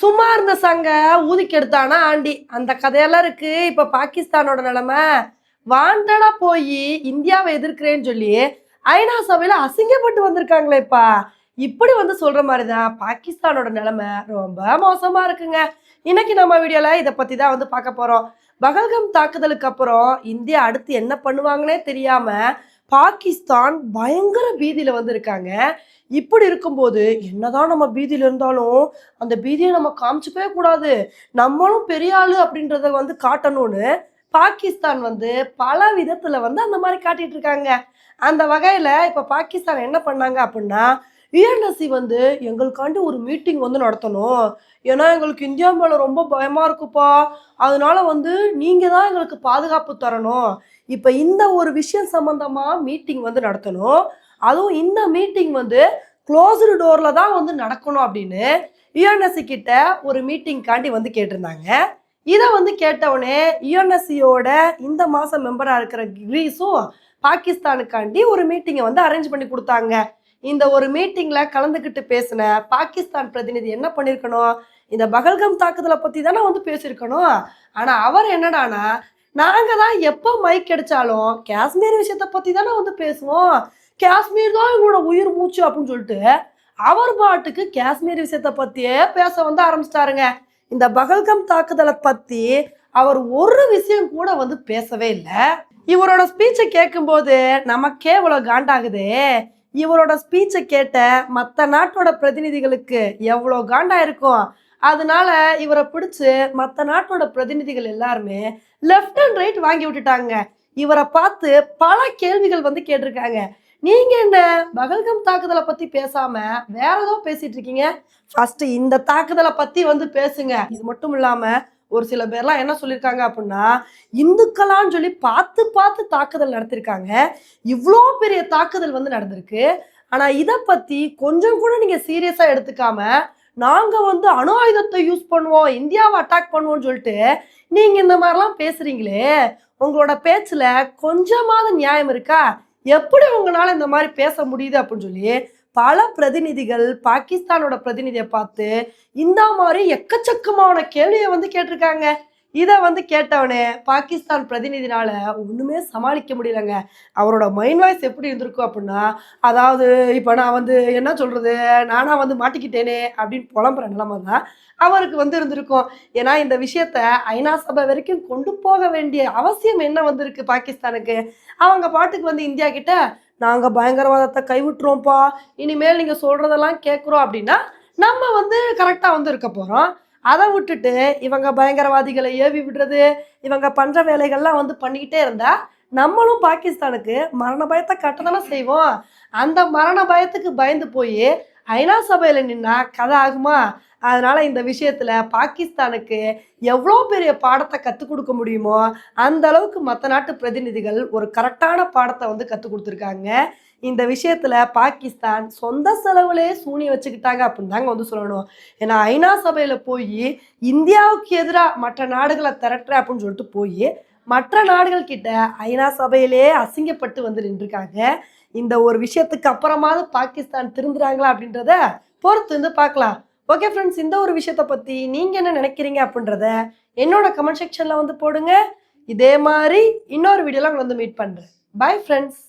சும்மா இருந்த சங்க ஊதிக்கு எடுத்தானா ஆண்டி? அந்த கதையெல்லாம் இருக்கு. இப்ப பாகிஸ்தானோட நிலைமை. வாண்டடா போய் இந்தியாவை எதிர்க்கிறேன்னு சொல்லி ஐநா சபையில அசிங்கப்பட்டு வந்திருக்காங்களேப்பா இப்படி வந்து சொல்ற மாதிரிதான் பாகிஸ்தானோட நிலைமை. ரொம்ப மோசமா இருக்குங்க. இன்னைக்கு நம்ம வீடியோல இதை பத்தி தான் வந்து பார்க்க போறோம். பகல்கம் தாக்குதலுக்கு அப்புறம் இந்தியா அடுத்து என்ன பண்ணுவாங்கன்னே தெரியாம பாகிஸ்தான் பயங்கர பீதியில் வந்து இருக்காங்க இப்படி இருக்கும்போது என்னதான் நம்ம பீதியில் இருந்தாலும் அந்த பீதியை நம்ம காமிச்சுக்கவே கூடாது. நம்மளும் பெரிய ஆளு அப்படின்றத வந்து காட்டணும்னு பாகிஸ்தான் வந்து பல விதத்தில் வந்து அந்த மாதிரி காட்டிட்டு இருக்காங்க. அந்த வகையில் இப்போ பாகிஸ்தான் என்ன பண்ணாங்க அப்படின்னா யுஎன்எஸ்சி வந்து எங்களுக்காண்டி ஒரு மீட்டிங் வந்து நடத்தணும். ஏன்னா எங்களுக்கு இந்தியா மேலே ரொம்ப பயமாக இருக்குப்பா. அதனால வந்து நீங்கள் தான் எங்களுக்கு பாதுகாப்பு தரணும். இப்போ இந்த ஒரு விஷயம் சம்மந்தமாக மீட்டிங் வந்து நடத்தணும். அதுவும் இந்த மீட்டிங் வந்து க்ளோஸ்டு டோரில் தான் வந்து நடக்கணும் அப்படின்னு யுஎன்எஸ்சி கிட்ட ஒரு மீட்டிங்காண்டி வந்து கேட்டிருந்தாங்க. இதை வந்து கேட்டவுடனே யுஎன்எஸ்சியோட இந்த மாதம் மெம்பராக இருக்கிற கிரீஸும் பாகிஸ்தானுக்காண்டி ஒரு மீட்டிங்கை வந்து அரேஞ்ச் பண்ணி கொடுத்தாங்க. இந்த ஒரு மீட்டிங்கில் கலந்துக்கிட்டு பேசின பாகிஸ்தான் பிரதிநிதி என்ன பண்ணியிருக்கணும் இந்த பகல்கம் தாக்குதலை பற்றி தானே வந்து பேசியிருக்கணும் ஆனால் அவர் என்னடானா நாங்கள் தான் எப்போ மைக் கிடைச்சாலும் காஷ்மீர் விஷயத்தை பற்றி தானே வந்து பேசுவோம். காஷ்மீர் தான் எங்களோட உயிர் மூச்சு அப்படின்னு சொல்லிட்டு அவர் பாட்டுக்கு காஷ்மீர் விஷயத்தை பற்றியே பேச வந்து ஆரம்பிச்சிட்டாருங்க. இந்த பகல்கம் தாக்குதலை பற்றி அவர் ஒரு விஷயம் கூட வந்து பேசவே இல்லை. இவரோட ஸ்பீச்சை கேட்கும்போது நமக்கே இவ்வளோ காண்டாகுது. இவரோட ஸ்பீச்சை கேட்ட மற்ற நாட்டோட பிரதிநிதிகளுக்கு எவ்வளோ காண்டா இருக்கும் அதனால இவரை பிடிச்சு மற்ற நாட்டோட பிரதிநிதிகள் எல்லாருமே லெஃப்ட் அண்ட் ரைட் வாங்கி விட்டுட்டாங்க. இவரை பார்த்து பல கேள்விகள் வந்து கேட்டிருக்காங்க. நீங்க என்ன பகல்கம் தாக்குதலை பத்தி பேசாம வேற ஏதோ பேசிட்டு இருக்கீங்க? ஃபர்ஸ்ட் இந்த தாக்குதலை பத்தி வந்து பேசுங்க. இது மட்டும் இல்லாம ஒரு சில பேர்லாம் என்ன சொல்லியிருக்காங்க அப்படின்னா இந்துக்களான்னு சொல்லி பார்த்து பார்த்து தாக்குதல் நடத்திருக்காங்க. இவ்வளோ பெரிய தாக்குதல் வந்து நடந்திருக்கு. ஆனால் இதை பற்றி கொஞ்சம் கூட நீங்கள் சீரியஸாக எடுத்துக்காம நாங்கள் வந்து அணு ஆயுதத்தை யூஸ் பண்ணுவோம் இந்தியாவை அட்டாக் பண்ணுவோம்னு சொல்லிட்டு நீங்கள் இந்த மாதிரிலாம் பேசுறீங்களே உங்களோட பேச்சில் கொஞ்சமாவது நியாயம் இருக்கா? எப்படி உங்களால் இந்த மாதிரி பேச முடியுது அப்படின்னு சொல்லி பல பிரதிநிதிகள் பாகிஸ்தானோட பிரதிநிதியை பார்த்து இந்த மாதிரி எக்கச்சக்கமான கேள்வியை வந்து கேட்டிருக்காங்க. இதை வந்து கேட்டவனே பாகிஸ்தான் பிரதிநிதினால ஒன்றுமே சமாளிக்க முடியலங்க. அவரோட மைண்ட் வாய்ஸ் எப்படி இருந்திருக்கும் அப்படின்னா அதாவது இப்போ நான் வந்து என்ன சொல்கிறது நானாக வந்து மாட்டிக்கிட்டேனே அப்படின்னு புலம்புற நிலமை தான் அவருக்கு வந்து இருந்திருக்கும். ஏன்னா இந்த விஷயத்த ஐநா சபை வரைக்கும் கொண்டு போக வேண்டிய அவசியம் என்ன வந்திருக்கு பாகிஸ்தானுக்கு? அவங்க பாட்டுக்கு வந்து இந்தியா கிட்ட நாங்கள் பயங்கரவாதத்தை கைவிட்டுறோம்ப்பா இனிமேல் நீங்கள் சொல்கிறதெல்லாம் கேட்குறோம் அப்படின்னா நம்ம வந்து கரெக்டாக வந்து இருக்க போகிறோம் அதை விட்டுட்டு இவங்க பயங்கரவாதிகளை ஏவி விடுறது இவங்க பண்ணுற வேலைகள்லாம் வந்து பண்ணிக்கிட்டே இருந்தா நம்மளும் பாகிஸ்தானுக்கு மரண பயத்தை கட்டதானே செய்வோம். அந்த மரண பயத்துக்கு பயந்து போய் ஐநா சபையில் நின்னா கதை ஆகுமா? அதனால் இந்த விஷயத்தில் பாகிஸ்தானுக்கு எவ்வளோ பெரிய பாடத்தை கற்றுக் கொடுக்க முடியுமோ அந்த அளவுக்கு மற்ற நாட்டு பிரதிநிதிகள் ஒரு கரெக்டான பாடத்தை வந்து கற்றுக் கொடுத்துருக்காங்க. இந்த விஷயத்தில் பாகிஸ்தான் சொந்த செலவுலே சூனி வச்சுக்கிட்டாங்க அப்படின்னு தாங்க வந்து சொல்லணும். ஏன்னா ஐநா சபையில் போய் இந்தியாவுக்கு எதிராக மற்ற நாடுகளை திரட்டுற அப்படின்னு சொல்லிட்டு போய் மற்ற நாடுகள் கிட்ட ஐநா சபையிலே அசிங்கப்பட்டு வந்து நின்றுருக்காங்க. இந்த ஒரு விஷயத்துக்கு அப்புறமாவது பாகிஸ்தான் திருந்துறாங்களா அப்படின்றத பொறுத்து வந்து பார்க்கலாம். ஓகே ஃப்ரெண்ட்ஸ் இந்த ஒரு விஷயத்தை பற்றி நீங்கள் என்ன நினைக்கிறீங்க அப்படின்றத என்னோட கமெண்ட் செக்ஷனில் வந்து போடுங்க. இதே மாதிரி இன்னொரு வீடியோவில் உங்களை வந்து மீட் பண்ணுறேன் பை ஃப்ரெண்ட்ஸ்